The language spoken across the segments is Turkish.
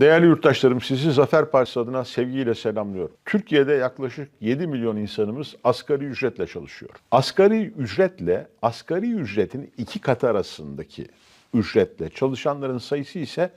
Değerli yurttaşlarım sizi Zafer Partisi adına sevgiyle selamlıyorum. Türkiye'de yaklaşık 7 milyon insanımız asgari ücretle çalışıyor. Asgari ücretle asgari ücretin iki katı arasındaki ücretle çalışanların sayısı ise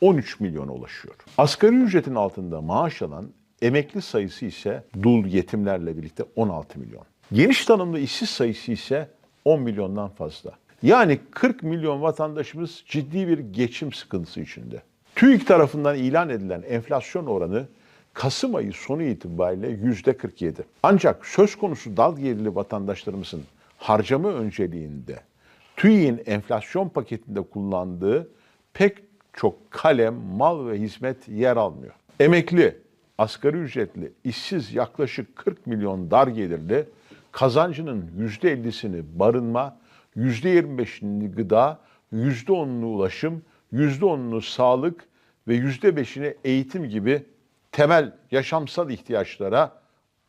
13 milyona ulaşıyor. Asgari ücretin altında maaş alan emekli sayısı ise dul yetimlerle birlikte 16 milyon. Geniş tanımlı işsiz sayısı ise 10 milyondan fazla. Yani 40 milyon vatandaşımız ciddi bir geçim sıkıntısı içinde. TÜİK tarafından ilan edilen enflasyon oranı Kasım ayı sonu itibariyle yüzde 47. Ancak söz konusu dal gelirli vatandaşlarımızın harcama önceliğinde TÜİK'in enflasyon paketinde kullandığı pek çok kalem, mal ve hizmet yer almıyor. Emekli, asgari ücretli, işsiz yaklaşık 40 milyon dar gelirli kazancının %50'sini barınma, %25'ini gıda, %10'unu ulaşım, %10'unu sağlık ve %5'ini eğitim gibi temel yaşamsal ihtiyaçlara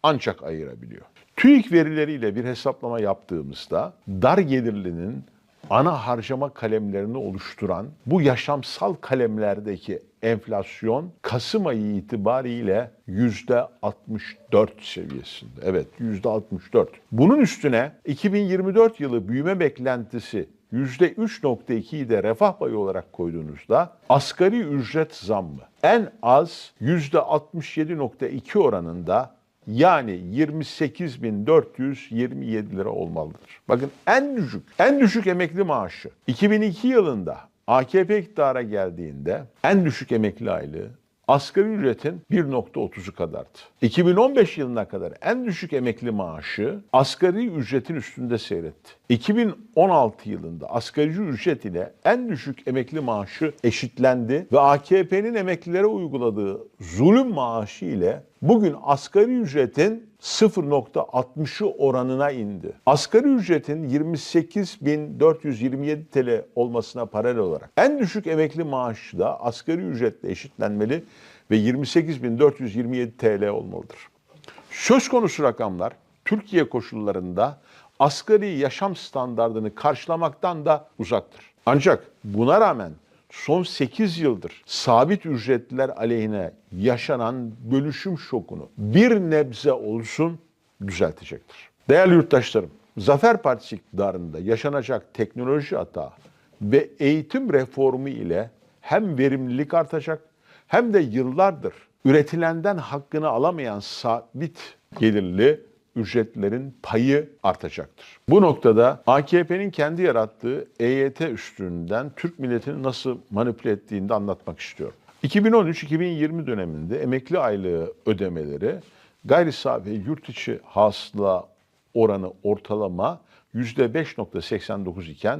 ancak ayırabiliyor. TÜİK verileriyle bir hesaplama yaptığımızda dar gelirlinin ana harcama kalemlerini oluşturan bu yaşamsal kalemlerdeki enflasyon Kasım ayı itibariyle yüzde 64 seviyesinde. Evet yüzde 64. Bunun üstüne 2024 yılı büyüme beklentisi yüzde 3.2'yi de refah payı olarak koyduğunuzda asgari ücret zammı en az yüzde 67.2 oranında yani 28.427 lira olmalıdır. Bakın en düşük, en düşük emekli maaşı 2002 yılında AKP iktidara geldiğinde en düşük emekli aylığı asgari ücretin 1.30'u kadardı. 2015 yılına kadar en düşük emekli maaşı asgari ücretin üstünde seyretti. 2016 yılında asgari ücret ile en düşük emekli maaşı eşitlendi ve AKP'nin emeklilere uyguladığı zulüm maaşı ile bugün asgari ücretin 0.60'ı oranına indi. Asgari ücretin 28.427 TL olmasına paralel olarak en düşük emekli maaşı da asgari ücretle eşitlenmeli ve 28.427 TL olmalıdır. Söz konusu rakamlar Türkiye koşullarında asgari yaşam standartını karşılamaktan da uzaktır. Ancak buna rağmen son 8 yıldır sabit ücretliler aleyhine yaşanan bölüşüm şokunu bir nebze olsun düzeltecektir. Değerli yurttaşlarım, Zafer Partisi iktidarında yaşanacak teknoloji hata ve eğitim reformu ile hem verimlilik artacak hem de yıllardır üretilenden hakkını alamayan sabit gelirli ücretlerin payı artacaktır. Bu noktada AKP'nin kendi yarattığı EYT üstünden Türk milletini nasıl manipüle ettiğini de anlatmak istiyorum. 2013-2020 döneminde emekli aylığı ödemeleri gayri safi yurt içi hasıla oranı ortalama %5.89 iken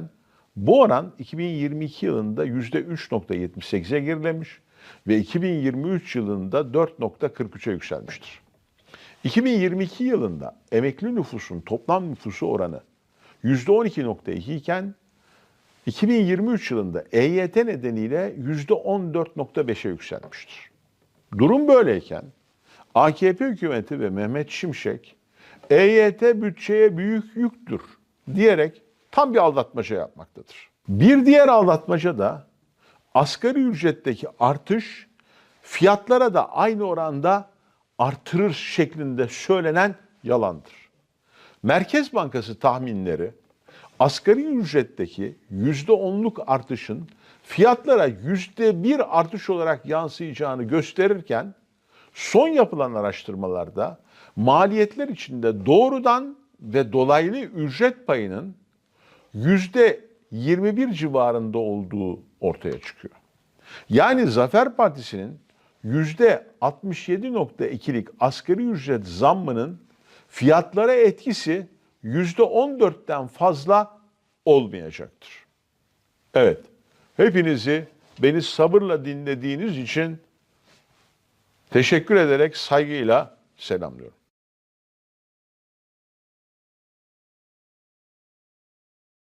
bu oran 2022 yılında %3.78'e gerilemiş ve 2023 yılında 4.43'e yükselmiştir. 2022 yılında emekli nüfusun toplam nüfusu oranı %12.2 iken 2023 yılında EYT nedeniyle %14.5'e yükselmiştir. Durum böyleyken AKP hükümeti ve Mehmet Şimşek EYT bütçeye büyük yüktür diyerek tam bir aldatmaca yapmaktadır. Bir diğer aldatmaca da asgari ücretteki artış fiyatlara da aynı oranda artırır şeklinde söylenen yalandır. Merkez Bankası tahminleri asgari ücretteki yüzde onluk artışın fiyatlara yüzde bir artış olarak yansıyacağını gösterirken son yapılan araştırmalarda maliyetler içinde doğrudan ve dolaylı ücret payının yüzde 21 civarında olduğu ortaya çıkıyor. Yani Zafer Partisi'nin %67.2'lik asgari ücret zammının fiyatlara etkisi yüzde 14'ten fazla olmayacaktır. Evet, hepinizi beni sabırla dinlediğiniz için teşekkür ederek saygıyla selamlıyorum.